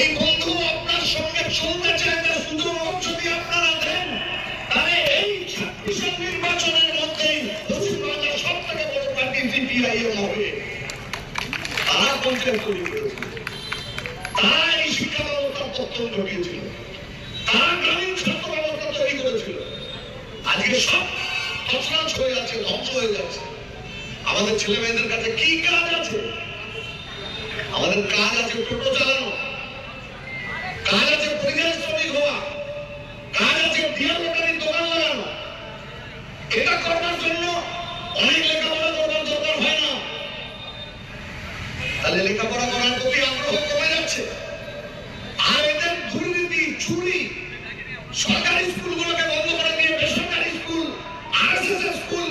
এই বন্ধু আপনার সঙ্গে চলতে চাইলে শুধু মঞ্চ দিয়ে আপনারা দেন তাহলে এই ছাব্বিশের নির্বাচনের মধ্যেই পশ্চিমবাংলার সব থেকে বড় পার্টি সিপিআইএম হবে। তারা পঞ্চায়েত তৈরি করেছিল তারা শিক্ষা ব্যবস্থার পত্তন ঘটিয়েছিল তারা গ্রামীণ ছাত্র ব্যবস্থা তৈরি করেছিল। আজকে সব তছনছ হয়ে যাচ্ছে, ধ্বংস হয়ে যাচ্ছে। আমাদের ছেলে মেয়েদের কাছে কি কাজ আছে? আমাদের কাজ আছে টোটো চালানো। হওয়া কাজ আছে ডিয়ার দোকান লাগানো জন্য অনেক লেখাপড়া করবার দরকার হয় না। করার প্রতি আগ্রহ কমে যাচ্ছে। আর এদের সরকারি স্কুল, আরএসএস স্কুল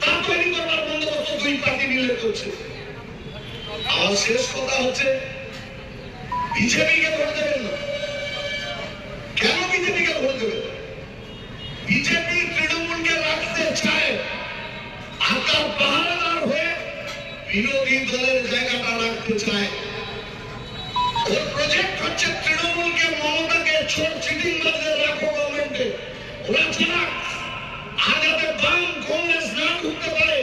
তা তৈরি করবার বন্দোবস্ত দুই পার্টি মিলে করছে। আমার শেষ কথা হচ্ছে, বিজেপিকে ভোট দেবেন না। আর তার পাহারাদার হয়ে বিরোধী দলের জায়গাটা রাখতে চায়। ওর প্রজেক্ট হচ্ছে তৃণমূলকে মমতাকে ছোট চিটিং বাজে রাখো গভর্নমেন্টে ওরা আর যাতে বাম কংগ্রেস না ঢুকতে পারে,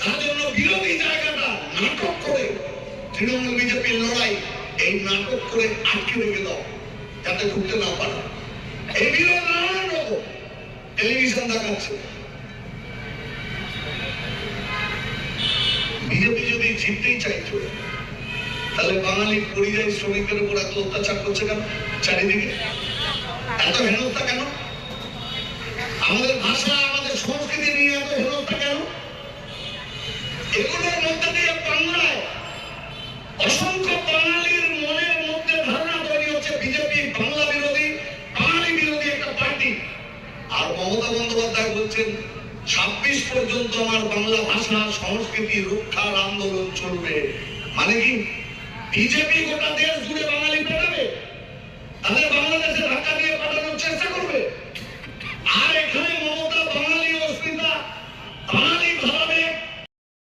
তার জন্য বিরোধী জায়গাটা নাটক করে তৃণমূল বিজেপির লড়াই এই নাটক করে আটকে রেখে দাও, যাতে ঢুকতে না পারে। এই বিরোধ টেলিভিশন দেখাচ্ছে। বিজেপি যদি জিততেই চাইতো, তাহলে বাঙালি পরিযায়ী শ্রমিকদের উপর এত অত্যাচার করছে কেন? চারিদিকে? এত হেনস্থা কেন? আমাদের ভাষা, আমাদের সংস্কৃতি নিয়ে এত হেনস্থা কেন? এগুলোর মধ্যে দিয়ে বাংলায় অসংখ্য বাঙালির মনের মধ্যে ধারণা তৈরি হচ্ছে বিজেপি বাংলা বিরোধী, বাঙালি বিরোধী একটা পার্টি। আর মমতা বন্দ্যোপাধ্যায় বলছেন ছাব্বিশ পর্যন্ত আমার বাংলা ভাষা, সংস্কৃতি, রক্ষার আন্দোলন চলবে। মানে কি? বিজেপি গোটা দেশ জুড়ে বাঙালি পেটাবে তাদের বাংলাদেশে ধাক্কা দিয়ে পাঠানোর চেষ্টা করবে? আর এখানে